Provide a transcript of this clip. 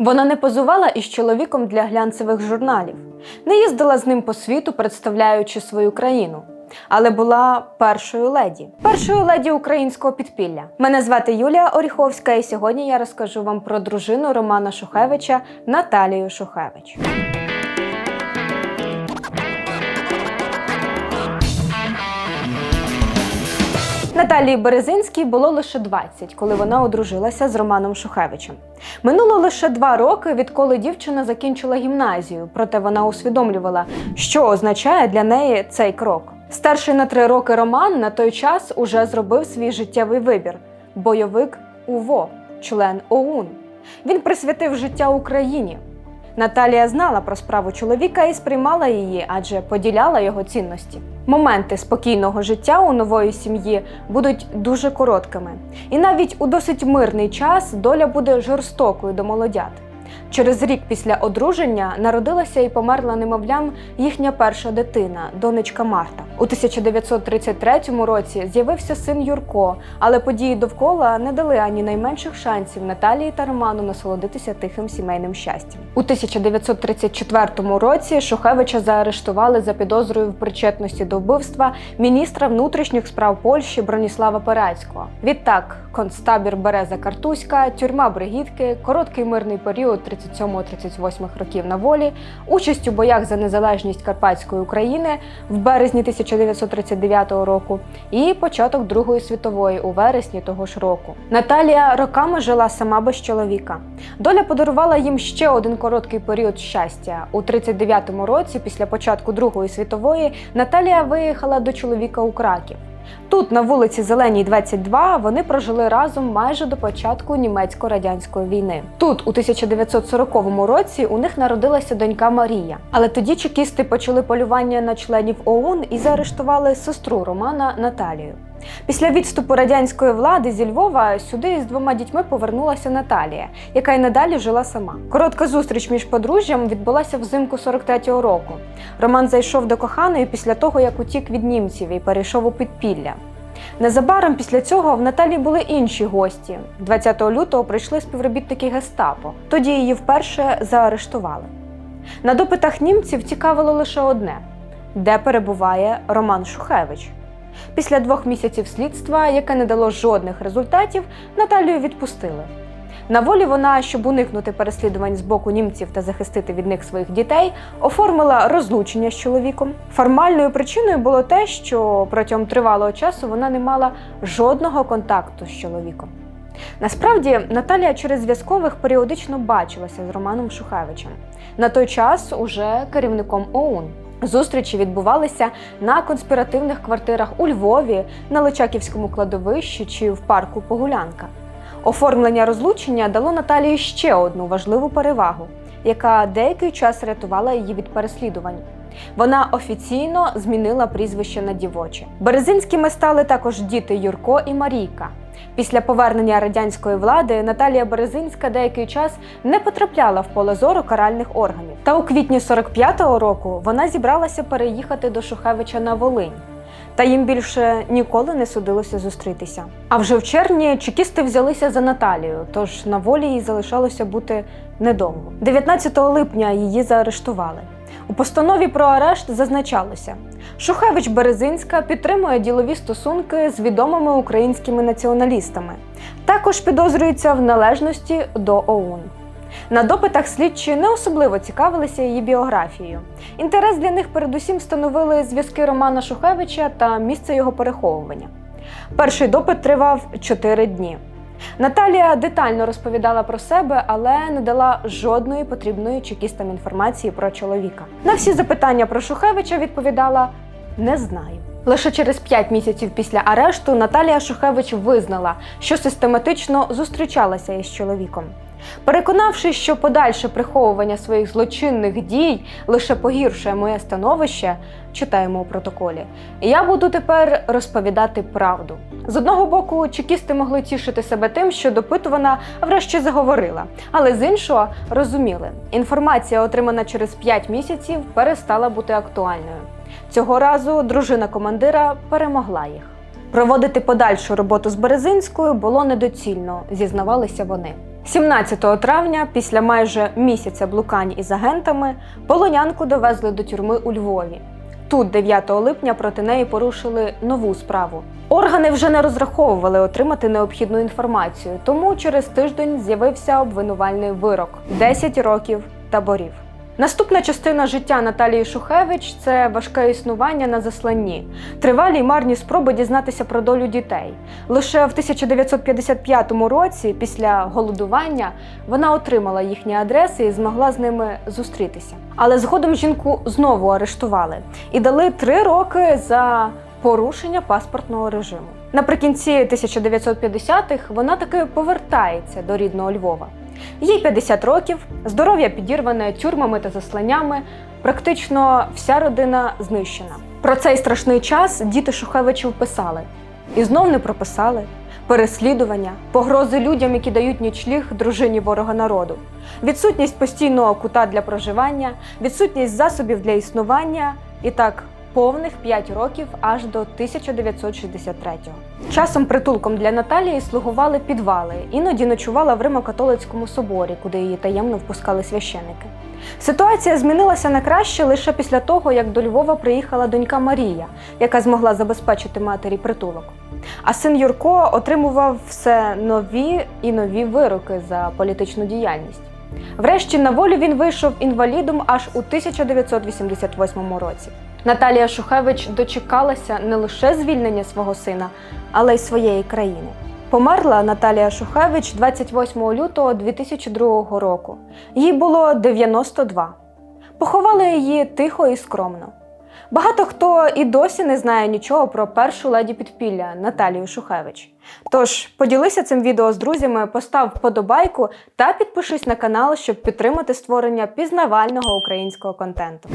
Вона не позувала із чоловіком для глянцевих журналів, не їздила з ним по світу, представляючи свою країну. Але була першою леді, першою леді українського підпілля. Мене звати Юлія Оріховська, і сьогодні я розкажу вам про дружину Романа Шухевича Наталію Шухевич. Наталії Березинській було лише 20, коли вона одружилася з Романом Шухевичем. Минуло лише два роки, відколи дівчина закінчила гімназію, проте вона усвідомлювала, що означає для неї цей крок. Старший на три роки Роман на той час уже зробив свій життєвий вибір бойовик УВО, член ОУН. Він присвятив життя Україні. Наталія знала про справу чоловіка і сприймала її, адже поділяла його цінності. Моменти спокійного життя у нової сім'ї будуть дуже короткими, і навіть у досить мирний час доля буде жорстокою до молодят. Через рік після одруження народилася і померла немовлям їхня перша дитина, донечка Марта. У 1933 році з'явився син Юрко, але події довкола не дали ані найменших шансів Наталії та Роману насолодитися тихим сімейним щастям. У 1934 році Шухевича заарештували за підозрою в причетності до вбивства міністра внутрішніх справ Польщі Броніслава Перецького. Відтак, концтабір Береза Картузька, тюрма Бригітки, короткий мирний період 37-38 років на волі, участь у боях за незалежність Карпатської України в березні 1939 року і початок Другої світової у вересні того ж року. Наталія роками жила сама без чоловіка. Доля подарувала їм ще один короткий період щастя. У 39-му році, після початку Другої світової, Наталія виїхала до чоловіка у Краків. Тут, на вулиці Зеленій, 22, вони прожили разом майже до початку німецько-радянської війни. Тут, у 1940 році, у них народилася донька Марія. Але тоді чекісти почали полювання на членів ОУН і заарештували сестру Романа Наталію. Після відступу радянської влади зі Львова сюди з двома дітьми повернулася Наталія, яка й надалі жила сама. Коротка зустріч між подружжям відбулася взимку 43-го року. Роман зайшов до коханої після того, як утік від німців і перейшов у підпілля. Незабаром після цього в Наталі були інші гості. 20 лютого прийшли співробітники гестапо. Тоді її вперше заарештували. На допитах німців цікавило лише одне: де перебуває Роман Шухевич. Після двох місяців слідства, яке не дало жодних результатів, Наталію відпустили. На волі вона, щоб уникнути переслідувань з боку німців та захистити від них своїх дітей, оформила розлучення з чоловіком. Формальною причиною було те, що протягом тривалого часу вона не мала жодного контакту з чоловіком. Насправді, Наталія через зв'язкових періодично бачилася з Романом Шухевичем. На той час уже керівником ОУН. Зустрічі відбувалися на конспіративних квартирах у Львові, на Личаківському кладовищі чи в парку Погулянка. Оформлення розлучення дало Наталії ще одну важливу перевагу, яка деякий час рятувала її від переслідувань. Вона офіційно змінила прізвище на дівоче. Березинськими стали також діти Юрко і Марійка. Після повернення радянської влади Наталія Березинська деякий час не потрапляла в поле зору каральних органів. Та у квітні 45-го року вона зібралася переїхати до Шухевича на Волинь. Та їм більше ніколи не судилося зустрітися. А вже в червні чекісти взялися за Наталію, тож на волі їй залишалося бути недовго. 19 липня її заарештували. У постанові про арешт зазначалося, Шухевич Березинська підтримує ділові стосунки з відомими українськими націоналістами. Також підозрюється в належності до ОУН. На допитах слідчі не особливо цікавилися її біографією. Інтерес для них передусім становили зв'язки Романа Шухевича та місце його переховування. Перший допит тривав 4 дні. Наталія детально розповідала про себе, але не дала жодної потрібної чекістам інформації про чоловіка. На всі запитання про Шухевича відповідала не знаю. Лише через 5 місяців після арешту Наталія Шухевич визнала, що систематично зустрічалася із чоловіком. Переконавшись, що подальше приховування своїх злочинних дій лише погіршує моє становище, читаємо у протоколі, я буду тепер розповідати правду. З одного боку, чекісти могли тішити себе тим, що допитувана врешті заговорила, але з іншого розуміли, інформація, отримана через 5 місяців, перестала бути актуальною. Цього разу дружина командира перемогла їх. Проводити подальшу роботу з Березинською було недоцільно, зізнавалися вони. 17 травня, після майже місяця блукань із агентами, полонянку довезли до тюрми у Львові. Тут, 9 липня, проти неї порушили нову справу. Органи вже не розраховували отримати необхідну інформацію, тому через тиждень з'явився обвинувальний вирок 10 років таборів. Наступна частина життя Наталії Шухевич це важке існування на засланні, тривалі й марні спроби дізнатися про долю дітей. Лише в 1955 році, після голодування, вона отримала їхні адреси і змогла з ними зустрітися. Але згодом жінку знову арештували і дали три роки за порушення паспортного режиму. Наприкінці 1950-х вона таки повертається до рідного Львова. Їй 50 років, здоров'я підірване тюрмами та засланнями. Практично вся родина знищена. Про цей страшний час діти Шухевичів писали і знов не прописали. Переслідування, погрози людям, які дають нічліг дружині ворога народу, відсутність постійного кута для проживання, відсутність засобів для існування і так повних 5 років аж до 1963-го. Часом притулком для Наталії слугували підвали, іноді ночувала в Римо-католицькому соборі, куди її таємно впускали священики. Ситуація змінилася на краще лише після того, як до Львова приїхала донька Марія, яка змогла забезпечити матері притулок. А син Юрко отримував все нові і нові вироки за політичну діяльність. Врешті на волю він вийшов інвалідом аж у 1988 році. Наталія Шухевич дочекалася не лише звільнення свого сина, але й своєї країни. Померла Наталія Шухевич 28 лютого 2002 року. Їй було 92. Поховали її тихо і скромно. Багато хто і досі не знає нічого про першу леді підпілля Наталію Шухевич. Тож поділися цим відео з друзями, постав вподобайку та підпишись на канал, щоб підтримати створення пізнавального українського контенту.